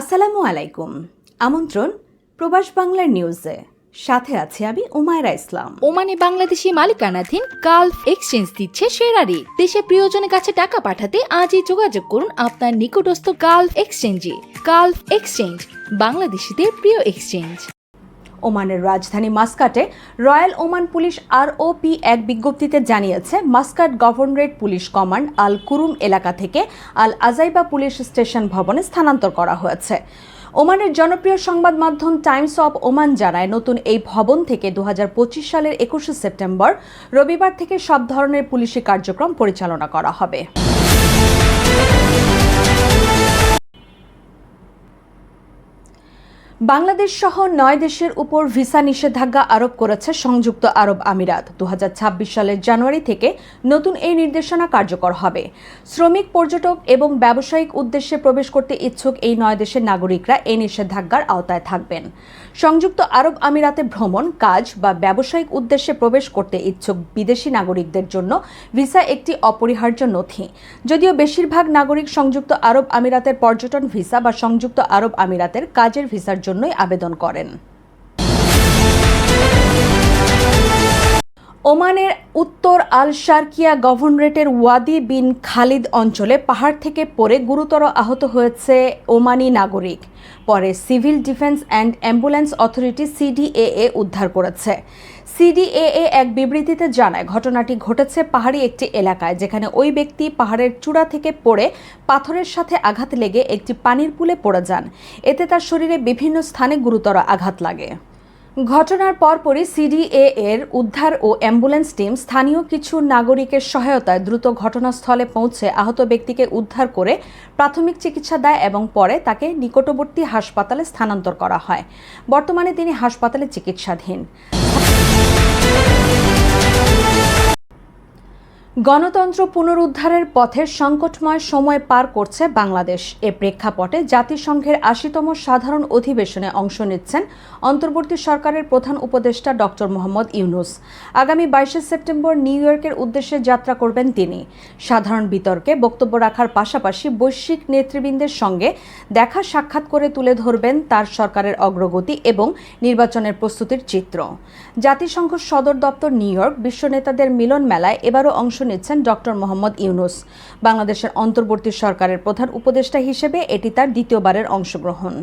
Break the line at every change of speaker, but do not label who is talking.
আসসালামু আলাইকুম। আমন্ত্রণ, প্রবাস বাংলার নিউজে। সাথে আছে আমি উমায়রা ইসলাম।
ওমানে বাংলাদেশি মালিকানাধীন গালফ এক্সচেঞ্জ দিচ্ছে সেরা রেট দেশে প্রিয়জনের কাছে টাকা পাঠাতে আজই যোগাযোগ করুন আপনার নিকটস্থ গালফ এক্সচেঞ্জে। গালফ এক্সচেঞ্জ, বাংলাদেশিদের প্রিয় এক্সচেঞ্জ।
ওমানের রাজধানী মাস্কাটে রয়্যাল ওমান পুলিশ আরওপি এক বিজ্ঞপ্তিতে জানিয়েছে, Muscat governorate police command Al Qurum এলাকা থেকে আল আজাইবা পুলিশ স্টেশন ভবনে স্থানান্তর করা হয়েছে। ওমানের জনপ্রিয় সংবাদ মাধ্যম টাইমস অব ওমান জানায়, নতুন এই ভবন থেকে দু হাজার পঁচিশ সালের একুশে সেপ্টেম্বর রবিবার থেকে সব ধরনের পুলিশি কার্যক্রম পরিচালনা করা হবে। বাংলাদেশ সহ নয় দেশের উপর ভিসা নিষেধাজ্ঞা আরোপ করেছে সংযুক্ত আরব আমিরাত। দু হাজার ছাব্বিশ সালের জানুয়ারি থেকে নতুন এই নির্দেশনা কার্যকর হবে। শ্রমিক, পর্যটক এবং ব্যবসায়িক উদ্দেশ্যে প্রবেশ করতে ইচ্ছুক এই নয় দেশের নাগরিকরা এই নিষেধাজ্ঞার আওতায় থাকবেন। সংযুক্ত আরব আমিরাতে ভ্রমণ, কাজ বা ব্যবসায়িক উদ্দেশ্যে প্রবেশ করতে ইচ্ছুক বিদেশি নাগরিকদের জন্য ভিসা একটি অপরিহার্য নথি। যদিও বেশিরভাগ নাগরিক সংযুক্ত আরব আমিরাতের পর্যটন ভিসা বা সংযুক্ত আরব আমিরাতের কাজের ভিসার জন্যই আবেদন করেন। ওমানের উত্তর আল শারকিয়া গভর্নরেটের ওয়াদি বিন খালিদ অঞ্চলে পাহাড় থেকে পড়ে গুরুতর আহত হয়েছে ওমানি নাগরিক। পরে Civil Defence and Ambulance Authority CDAA উদ্ধার করেছে। সিডিএএ এক বিবৃতিতে জানায়, ঘটনাটি ঘটেছে পাহাড়ি একটি এলাকায়, যেখানে ওই ব্যক্তি পাহাড়ের চূড়া থেকে পড়ে পাথরের সাথে আঘাত লেগে একটি পানির পুলে পড়ে যান। এতে তার শরীরে বিভিন্ন স্থানে গুরুতর আঘাত লাগে। ঘটনার পরপরই সিডিএ এর উদ্ধার ও অ্যাম্বুলেন্স টিম স্থানীয় কিছু নাগরিকের সহায়তায় দ্রুত ঘটনাস্থলে পৌঁছে আহত ব্যক্তিকে উদ্ধার করে প্রাথমিক চিকিৎসা দেয় এবং পরে তাকে নিকটবর্তী হাসপাতালে স্থানান্তর করা হয়। বর্তমানে তিনি হাসপাতালে চিকিৎসাধীন। গণতন্ত্র পুনরুদ্ধারের পথে সংকটময় সময় পার করছে বাংলাদেশ। এ প্রেক্ষাপটে জাতিসংঘের আশিতম সাধারণ অধিবেশনে অংশ নিচ্ছেন অন্তর্বর্তী সরকারের প্রধান উপদেষ্টা ডক্টর মোহাম্মদ ইউনুস। আগামী বাইশে সেপ্টেম্বর নিউ ইয়র্কের উদ্দেশ্যে যাত্রা করবেন তিনি। সাধারণ বিতর্কে বক্তব্য রাখার পাশাপাশি বৈশ্বিক নেতৃবৃন্দের সঙ্গে দেখা সাক্ষাৎ করে তুলে ধরবেন তার সরকারের অগ্রগতি এবং নির্বাচনের প্রস্তুতির চিত্র। জাতিসংঘ সদর দপ্তর নিউ ইয়র্ক বিশ্ব নেতাদের মিলন মেলায় এবারও অংশ নিচ্ছেন ডক্টর মোহাম্মদ ইউনুস। বাংলাদেশের অন্তর্বর্তী সরকারের প্রধান উপদেষ্টা হিসেবে এটি তার দ্বিতীয়বারের অংশগ্রহণ।